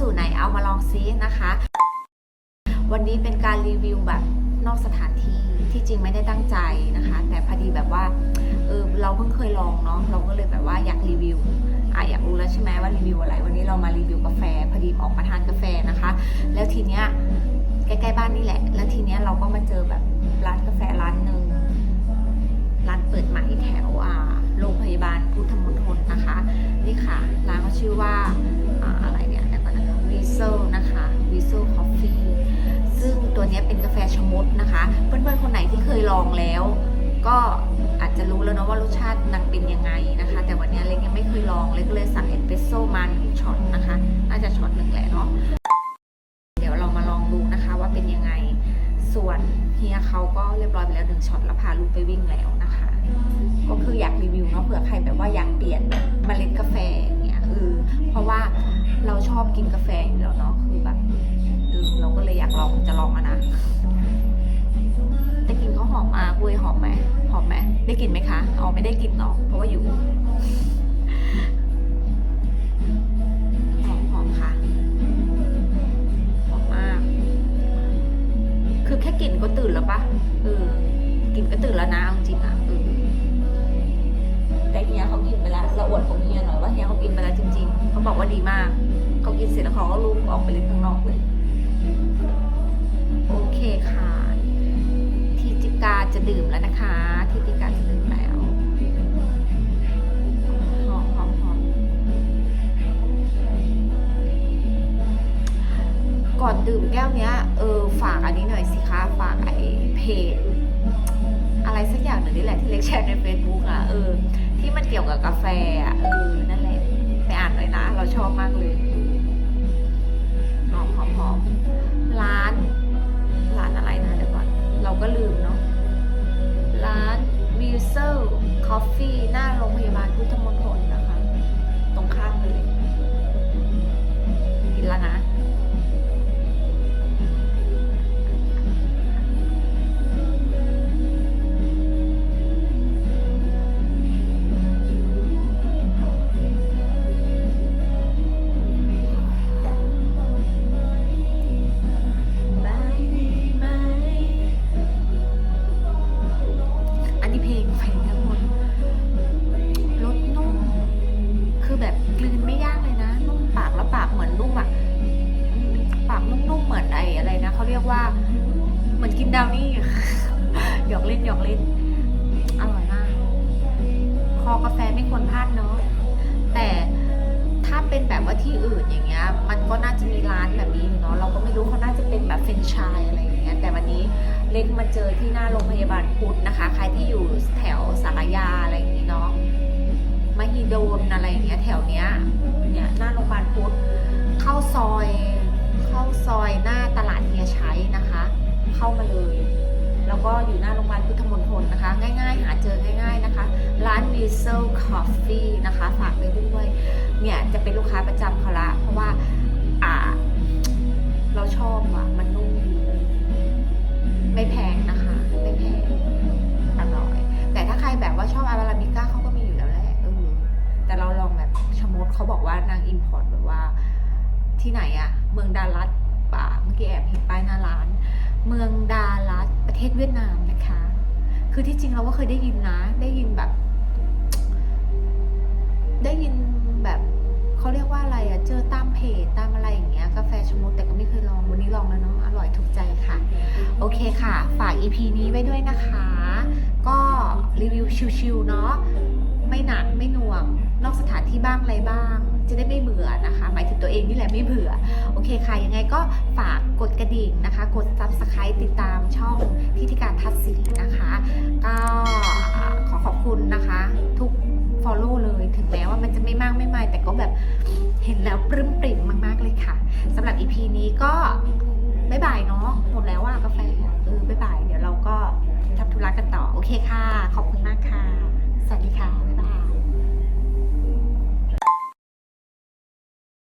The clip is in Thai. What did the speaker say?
มาลองซินะคะ วันนี้เป็นการรีวิวแบบนอกสถานที่ที่จริงไม่ได้ตั้งใจนะคะ แต่พอดีแบบว่าเออเราเพิ่งเคยลองเนาะเราก็เลยแบบว่าอยากรีวิวอะอยากรู้แล้วใช่ไหมว่ารีวิวอะไร วันนี้เรามารีวิวกาแฟพอดีออกมาทานกาแฟนะคะ แล้วทีเนี้ยใกล้ๆบ้านนี่แหละ แล้วทีเนี้ยเราก็มาเจอแบบร้านกาแฟร้านหนึ่งร้านเปิดใหม่แถวอ่าโรงพยาบาลพุทธมณฑลนะคะนี่ค่ะร้านเขาชื่อว่าอ่าอะไรเนี่ย ซลนะคะวีเซลคอฟฟี่ซึ่งตัวนี้เป็นกาแฟชมดนะคะ เพื่อนๆคนไหนที่เคยลองแล้ว ก็อาจจะรู้แล้วเนาะว่ารสชาตินักเป็นยังไงนะคะ แต่วันนี้เล็กยังไม่เคยลองเล็กก็เลยสั่งเอสเปรสโซ่มาหนึ่งช็อตนะคะน่าจะช็อตหนึ่งแหละเนาะเดี๋ยวเรามาลองดูนะคะว่าเป็นยังไงส่วนเฮียเขาก็เรียบร้อยไปแล้วหนึ่งช็อตแล้วพาลูกไปวิ่งแล้วนะคะ ก็คืออยากรีวิวเนาะเผื่อใครแบบว่าอยากเปลี่ยน อบกินกาแฟอยู่แล้วเนาะคือแบบเออเราก็เลยอยากลองจะลองอะนะได้กลิ่นเขาหอมมากเว้ยหอมไหมหอมไหมได้กลิ่นไหมคะอ๋อไม่ได้กลิ่นเนาะเพราะว่าอยู่หอมหอมค่ะหอมมากคือแค่กลิ่นก็ตื่นแล้วปะเออกลิ่นก็ตื่นแล้วนะเอาจริงอะเออ เราอวดของเฮียหน่อยว่าเฮียเขากินไปแล้วจริง ๆ เขาบอกว่าดีมาก เขากินเสร็จแล้วเขาก็ลูกออกไปเล่นข้างนอกเลย โอเคค่ะ ทีจิกาจะดื่มแล้วนะคะ ทีจิกาจะดื่มแล้วหอมหอมหอมก่อนดื่มแก้วเนี้ย เออฝากอันนี้หน่อยสิคะ ฝากไอ้เพจอะไรสักอย่างหนึ่งนี่แหละที่เล็กแชร์ใน Facebook อะเออ ที่มันเกี่ยวกับกาแฟอะเออนั่นแหละไปอ่านเลยนะ เราชอบมากเลยหอมหอมหอมร้าน ร้านอะไรนะเดี๋ยวก่อน เราก็ลืมเนาะร้านวิลเซอร์คอฟฟี่หน้าโรงพยาบาล เรียกว่าเหมือนกินดาวนี่ หยอกเล่นหยอกเล่น อร่อยมาก คอกาแฟไม่ควรพลาดเนาะ แต่ถ้าเป็นแบบว่าที่อื่นอย่างเงี้ย มันก็น่าจะมีร้านแบบนี้อยู่เนาะ เราก็ไม่รู้เขาน่าจะเป็นแบบเฟรนไชายอะไรอย่างเงี้ย แต่วันนี้เล็กมาเจอที่หน้าโรงพยาบาลพุทธนะคะ ใครที่อยู่แถวสารยาอะไรอย่างงี้เนาะมหิดลอะไรอย่างเงี้ยแถวเนี้ย แล้วก็อยู่หน้าโรงพยาบาลพุทธมณฑลนะคะ ง่าย ๆ หาเจอง่าย ๆนะคะ ร้าน w i s e l Coffee นะคะ ฝากไปด้วยเนี่ยจะเป็นลูกค้าประจำเขาละ เพราะว่าอ่า เราชอบอะ มันนุ่มไม่แพงนะคะ ไม่แพงอร่อยแต่ถ้าใครแบบว่าชอบอาราบิก้าเขาก็มีอยู่แล้วแหละเออแต่เราลองแบบชมดเขาบอกว่านางอิมพอร์ตแบบว่า ที่ไหนอะเมืองดารัสป่าเมื่อกี้แอบเห็นป้ายหน้าร้าน เมืองดารั ทศเวียดนามนะคะ คือที่จริงเราก็เคยได้ยินนะ ได้ยินแบบ ได้ยินแบบเขาเรียกว่าอะไรอะเจอตามเพจตามอะไรอย่างเงี้ย กาแฟชะมดแต่ก็ไม่เคยลองวันนี้ลองแล้วเนาะ อร่อยถูกใจค่ะ โอเคค่ะ ฝาก EP นี้ไว้ด้วยนะคะ ก็รีวิวชิวๆเนาะ ไม่หนักไม่หน่วง นอกสถานที่บ้างอะไรบ้าง จะได้ไม่เบื่อนะคะ หมายถึงตัวเองนี่แหละไม่เบื่อ โอเคค่ะ ยังไงก็ฝากกดกระดิ่งนะคะ กด subscribe ติดตามช่อง ต่ก็แบบเห็นแล้วปลื้มปริ่มมาก ๆ เลยค่ะสำหรับ EP นี้ก็บ๊ายบายเนาะหมดแล้วว่ากาแฟเออบ๊ายบาย เดี๋ยวเราก็ทำธุระกันต่อ โอเคค่ะ ขอบคุณ